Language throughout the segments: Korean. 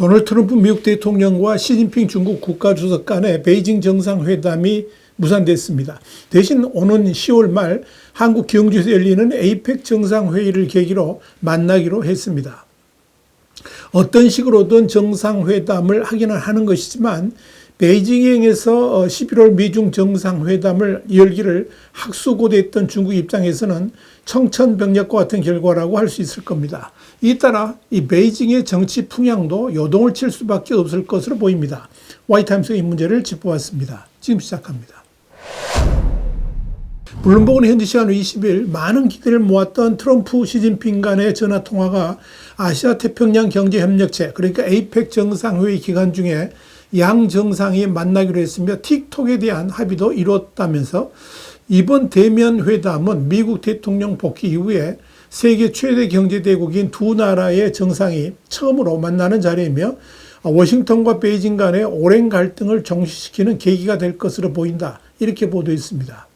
도널드 트럼프 미국 대통령과 시진핑 중국 국가주석 간의 베이징 정상회담이 무산됐습니다. 대신 오는 10월 말 한국 경주에서 열리는 에이펙 정상회의를 계기로 만나기로 했습니다. 어떤 식으로든 정상회담을 하기는 하는 것이지만 베이징에서 11월 미중 정상회담을 열기를 학수고대했던 중국 입장에서는 청천벽력과 같은 결과라고 할 수 있을 겁니다. 이 따라 이 베이징의 정치 풍향도 요동을 칠 수밖에 없을 것으로 보입니다. 와이타임스가 이 문제를 짚어봤습니다. 지금 시작합니다. 블룸버그는 현지 시간으로 20일 많은 기대를 모았던 트럼프 시진핑 간의 전화 통화가 아시아 태평양 경제 협력체 그러니까 에이펙 정상회의 기간 중에 양 정상이 만나기로 했으며 틱톡에 대한 합의도 이뤘다면서 이번 대면 회담은 미국 대통령 복귀 이후에 세계 최대 경제대국인 두 나라의 정상이 처음으로 만나는 자리이며 워싱턴과 베이징 간의 오랜 갈등을 종식시키는 계기가 될 것으로 보인다. 이렇게 보도했습니다.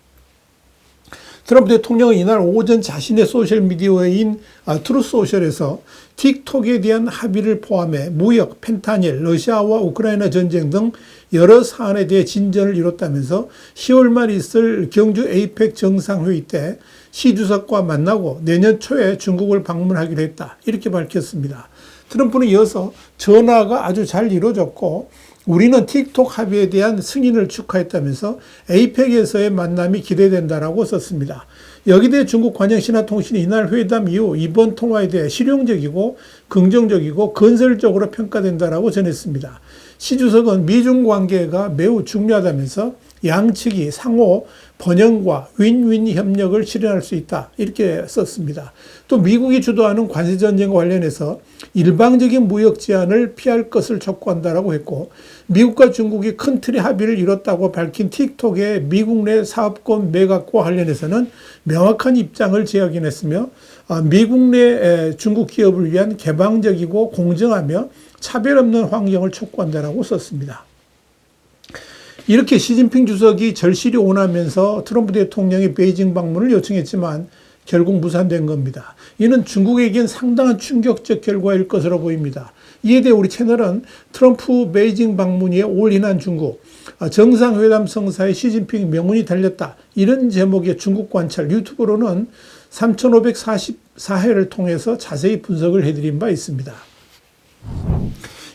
트럼프 대통령은 이날 오전 자신의 소셜미디어인 트루스 소셜에서 틱톡에 대한 합의를 포함해 무역, 펜타닐, 러시아와 우크라이나 전쟁 등 여러 사안에 대해 진전을 이뤘다면서 10월 말 있을 경주 에이펙 정상회의 때 시 주석과 만나고 내년 초에 중국을 방문하기로 했다. 이렇게 밝혔습니다. 트럼프는 이어서 전화가 아주 잘 이루어졌고 우리는 틱톡 합의에 대한 승인을 축하했다면서 에이펙에서의 만남이 기대된다라고 썼습니다. 여기 대해 중국 관영신화통신이 이날 회담 이후 이번 통화에 대해 실용적이고 긍정적이고 건설적으로 평가된다라고 전했습니다. 시 주석은 미중 관계가 매우 중요하다면서 양측이 상호 번영과 윈윈 협력을 실현할 수 있다. 이렇게 썼습니다. 또 미국이 주도하는 관세 전쟁과 관련해서 일방적인 무역 제한을 피할 것을 촉구한다라고 했고 미국과 중국이 큰 틀의 합의를 이뤘다고 밝힌 틱톡의 미국 내 사업권 매각과 관련해서는 명확한 입장을 재확인했으며 아, 미국 내 중국 기업을 위한 개방적이고 공정하며 차별 없는 환경을 촉구한다라고 썼습니다. 이렇게 시진핑 주석이 절실히 원하면서 트럼프 대통령이 베이징 방문을 요청했지만 결국 무산된 겁니다. 이는 중국에겐 상당한 충격적 결과일 것으로 보입니다. 이에 대해 우리 채널은 트럼프 베이징 방문에 올인한 중국, 정상회담 성사에 시진핑 명운이 달렸다. 이런 제목의 중국 관찰 유튜브로는 3544회를 통해서 자세히 분석을 해드린 바 있습니다.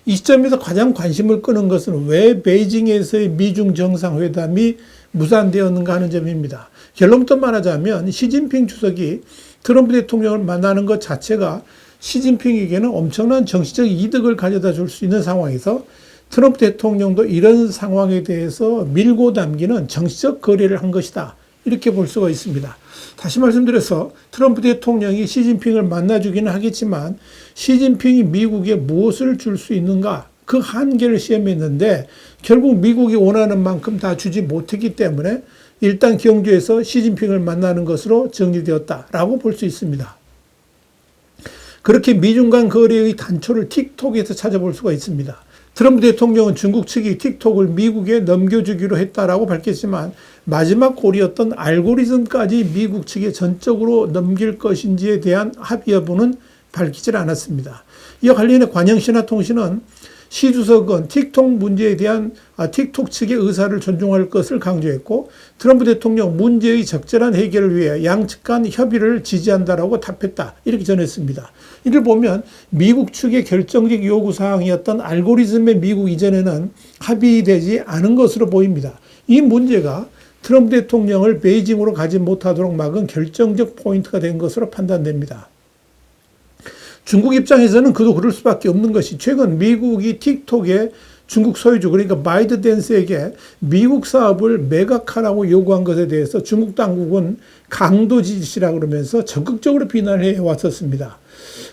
이 시점에서 가장 관심을 끄는 것은 왜 베이징에서의 미중 정상회담이 무산되었는가 하는 점입니다. 결론부터 말하자면 시진핑 주석이 트럼프 대통령을 만나는 것 자체가 시진핑에게는 엄청난 정치적 이득을 가져다 줄 수 있는 상황에서 트럼프 대통령도 이런 상황에 대해서 밀고 담기는 정치적 거래를 한 것이다. 이렇게 볼 수가 있습니다. 다시 말씀드려서 트럼프 대통령이 시진핑을 만나주기는 하겠지만 시진핑이 미국에 무엇을 줄 수 있는가 그 한계를 시험했는데 결국 미국이 원하는 만큼 다 주지 못했기 때문에 일단 경주에서 시진핑을 만나는 것으로 정리되었다라고 볼 수 있습니다. 그렇게 미중 간 거래의 단초를 틱톡에서 찾아볼 수가 있습니다. 트럼프 대통령은 중국 측이 틱톡을 미국에 넘겨주기로 했다라고 밝혔지만 마지막 골이었던 알고리즘까지 미국 측에 전적으로 넘길 것인지에 대한 합의 여부는 밝히질 않았습니다. 이와 관련해 관영 신화통신은 시 주석은 틱톡 문제에 대한 아, 틱톡 측의 의사를 존중할 것을 강조했고 트럼프 대통령 문제의 적절한 해결을 위해 양측 간 협의를 지지한다라고 답했다. 이렇게 전했습니다. 이를 보면 미국 측의 결정적 요구 사항이었던 알고리즘의 미국 이전에는 합의되지 않은 것으로 보입니다. 이 문제가 트럼프 대통령을 베이징으로 가지 못하도록 막은 결정적 포인트가 된 것으로 판단됩니다. 중국 입장에서는 그도 그럴 수밖에 없는 것이 최근 미국이 틱톡에 중국 소유주 그러니까 바이드 댄스에게 미국 사업을 매각하라고 요구한 것에 대해서 중국 당국은 강도 지지시라 그러면서 적극적으로 비난을 해 왔었습니다.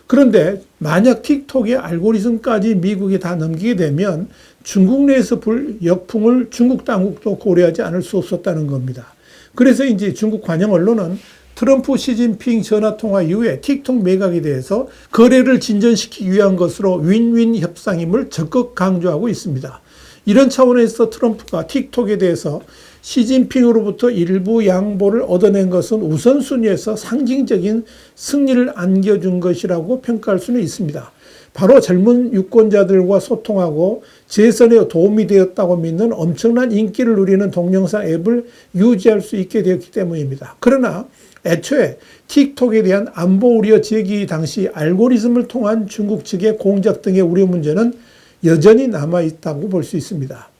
그런데 만약 틱톡의 알고리즘까지 미국이 다 넘기게 되면 중국 내에서 불 역풍을 중국 당국도 고려하지 않을 수 없었다는 겁니다. 그래서 이제 중국 관영 언론은 트럼프 시진핑 전화통화 이후에 틱톡 매각에 대해서 거래를 진전시키기 위한 것으로 윈윈 협상임을 적극 강조하고 있습니다. 이런 차원에서 트럼프가 틱톡에 대해서 시진핑으로부터 일부 양보를 얻어낸 것은 우선순위에서 상징적인 승리를 안겨준 것이라고 평가할 수는 있습니다. 바로 젊은 유권자들과 소통하고 재선에 도움이 되었다고 믿는 엄청난 인기를 누리는 동영상 앱을 유지할 수 있게 되었기 때문입니다. 그러나 애초에 틱톡에 대한 안보 우려 제기 당시 알고리즘을 통한 중국 측의 공작 등의 우려 문제는 여전히 남아 있다고 볼 수 있습니다.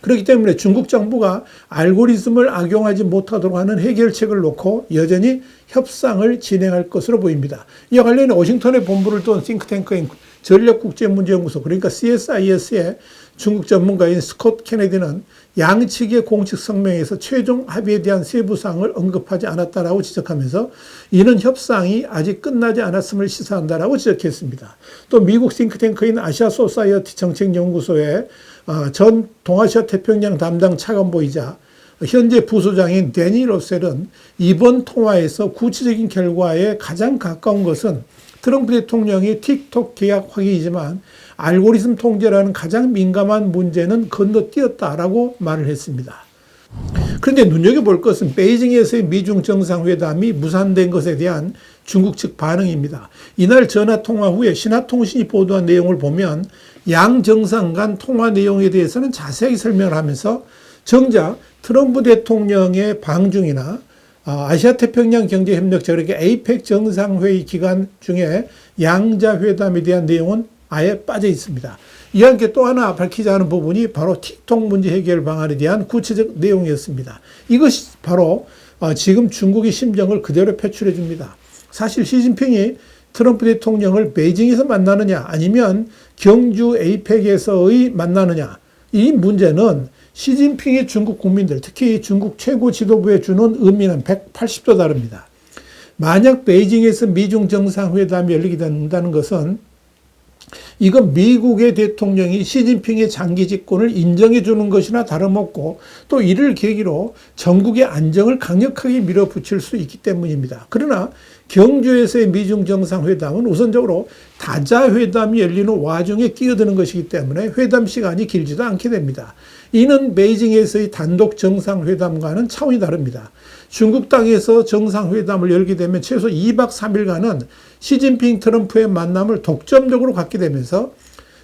그렇기 때문에 중국 정부가 알고리즘을 악용하지 못하도록 하는 해결책을 놓고 여전히 협상을 진행할 것으로 보입니다. 이와 관련해 워싱턴에 본부를 둔 싱크탱크인 전략국제문제연구소 그러니까 CSIS의 중국 전문가인 스콧 케네디는 양측의 공식 성명에서 최종 합의에 대한 세부 사항을 언급하지 않았다라고 지적하면서 이는 협상이 아직 끝나지 않았음을 시사한다라고 지적했습니다. 또 미국 싱크탱크인 아시아 소사이어티 정책연구소의 어, 전 동아시아 태평양 담당 차관보이자 현재 부소장인 데니 로셀은 이번 통화에서 구체적인 결과에 가장 가까운 것은 트럼프 대통령이 틱톡 계약 확인이지만 알고리즘 통제라는 가장 민감한 문제는 건너뛰었다라고 말을 했습니다. 그런데 눈여겨볼 것은 베이징에서의 미중 정상회담이 무산된 것에 대한 중국 측 반응입니다. 이날 전화 통화 후에 신화통신이 보도한 내용을 보면 양 정상 간 통화 내용에 대해서는 자세히 설명을 하면서 정작 트럼프 대통령의 방중이나 아, 아시아 태평양 경제 협력 저렇게 에이펙 정상회의 기간 중에 양자 회담에 대한 내용은 아예 빠져 있습니다. 이와 함께 또 하나 밝히자 하는 부분이 바로 틱톡 문제 해결 방안에 대한 구체적 내용이었습니다. 이것이 바로 어, 지금 중국의 심정을 그대로 표출해 줍니다. 사실 시진핑이 트럼프 대통령을 베이징에서 만나느냐 아니면 경주 에이펙에서의 만나느냐 이 문제는 시진핑의 중국 국민들, 특히 중국 최고 지도부에 주는 의미는 180도 다릅니다. 만약 베이징에서 미중 정상회담이 열리게 된다는 것은 이건 미국의 대통령이 시진핑의 장기 집권을 인정해 주는 것이나 다름없고 또 이를 계기로 전국의 안정을 강력하게 밀어붙일 수 있기 때문입니다. 그러나 경주에서의 미중 정상회담은 우선적으로 다자회담이 열리는 와중에 끼어드는 것이기 때문에 회담 시간이 길지도 않게 됩니다. 이는 베이징에서의 단독 정상회담과는 차원이 다릅니다. 중국 땅에서 정상회담을 열게 되면 최소 2박 3일간은 시진핑 트럼프의 만남을 독점적으로 갖게 되면서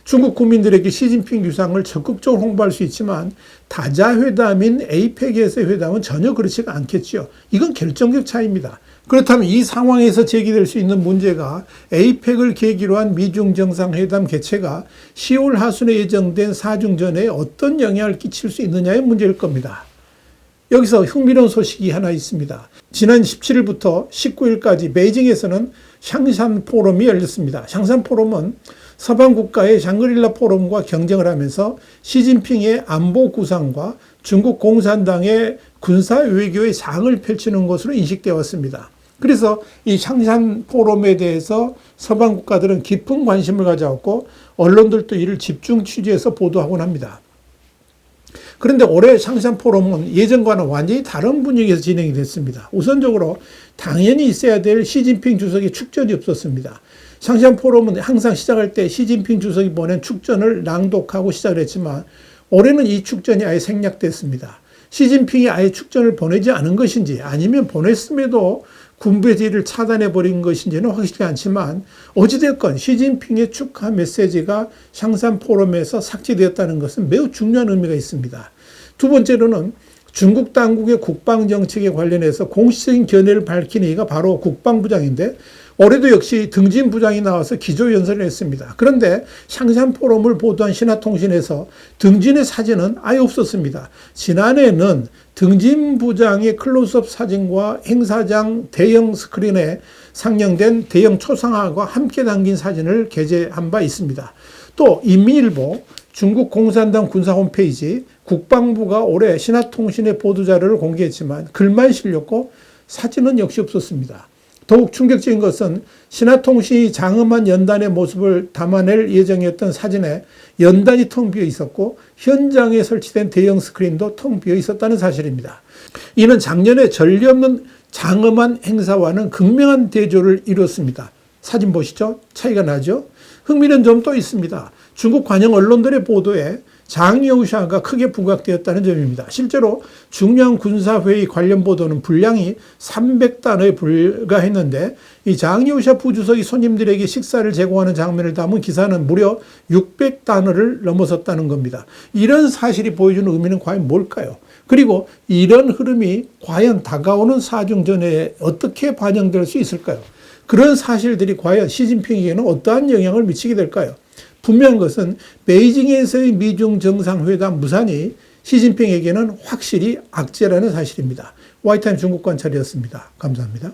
중국 국민들에게 시진핑 유상을 적극적으로 홍보할 수 있지만 다자회담인 에이펙에서의 회담은 전혀 그렇지가 않겠지요. 이건 결정적 차이입니다. 그렇다면 이 상황에서 제기될 수 있는 문제가 에이펙을 계기로 한 미중 정상회담 개최가 10월 하순에 예정된 사중전에 어떤 영향을 끼칠 수 있느냐의 문제일 겁니다. 여기서 흥미로운 소식이 하나 있습니다. 지난 17일부터 19일까지 베이징에서는 샹산 포럼이 열렸습니다. 샹산 포럼은 서방 국가의 샹그릴라 포럼과 경쟁을 하면서 시진핑의 안보 구상과 중국 공산당의 군사 외교의 장을 펼치는 것으로 인식되어 왔습니다. 그래서 이 샹산 포럼에 대해서 서방 국가들은 깊은 관심을 가져왔고 언론들도 이를 집중 취재해서 보도하곤 합니다. 그런데 올해 샹산 포럼은 예전과는 완전히 다른 분위기에서 진행이 됐습니다. 우선적으로 당연히 있어야 될 시진핑 주석의 축전이 없었습니다. 샹산 포럼은 항상 시작할 때 시진핑 주석이 보낸 축전을 낭독하고 시작을 했지만 올해는 이 축전이 아예 생략됐습니다. 시진핑이 아예 축전을 보내지 않은 것인지 아니면 보냈음에도 군부의 지위를 차단해 버린 것인지는 확실치 않지만 어찌됐건 시진핑의 축하 메시지가 샹산 포럼에서 삭제되었다는 것은 매우 중요한 의미가 있습니다. 두 번째로는 중국 당국의 국방 정책에 관련해서 공식적인 견해를 밝힌 이가 바로 국방부장인데 올해도 역시 등진 부장이 나와서 기조연설을 했습니다. 그런데 샹산 포럼을 보도한 신화통신에서 등진의 사진은 아예 없었습니다. 지난해는 등진 부장의 클로즈업 사진과 행사장 대형 스크린에 상영된 대형 초상화가 함께 담긴 사진을 게재한 바 있습니다. 또 인민일보, 중국 공산당 군사 홈페이지, 국방부가 올해 신화통신의 보도자료를 공개했지만 글만 실렸고 사진은 역시 없었습니다. 더욱 충격적인 것은 신화통신이 장엄한 연단의 모습을 담아낼 예정이었던 사진에 연단이 텅 비어 있었고 현장에 설치된 대형 스크린도 텅 비어 있었다는 사실입니다. 이는 작년에 전례 없는 장엄한 행사와는 극명한 대조를 이뤘습니다. 사진 보시죠? 차이가 나죠? 흥미로운 점또 있습니다. 중국 관영 언론들의 보도에 장여우샤가 크게 부각되었다는 점입니다. 실제로 중요한 군사회의 관련 보도는 분량이 300단어에 불과했는데 이 장여우샤 부주석이 손님들에게 식사를 제공하는 장면을 담은 기사는 무려 600단어를 넘어섰다는 겁니다. 이런 사실이 보여주는 의미는 과연 뭘까요? 그리고 이런 흐름이 과연 다가오는 사중전에 어떻게 반영될 수 있을까요? 그런 사실들이 과연 시진핑에게는 어떠한 영향을 미치게 될까요? 분명한 것은 베이징에서의 미중 정상회담 무산이 시진핑에게는 확실히 악재라는 사실입니다. 와이타임 중국 관찰이었습니다. 감사합니다.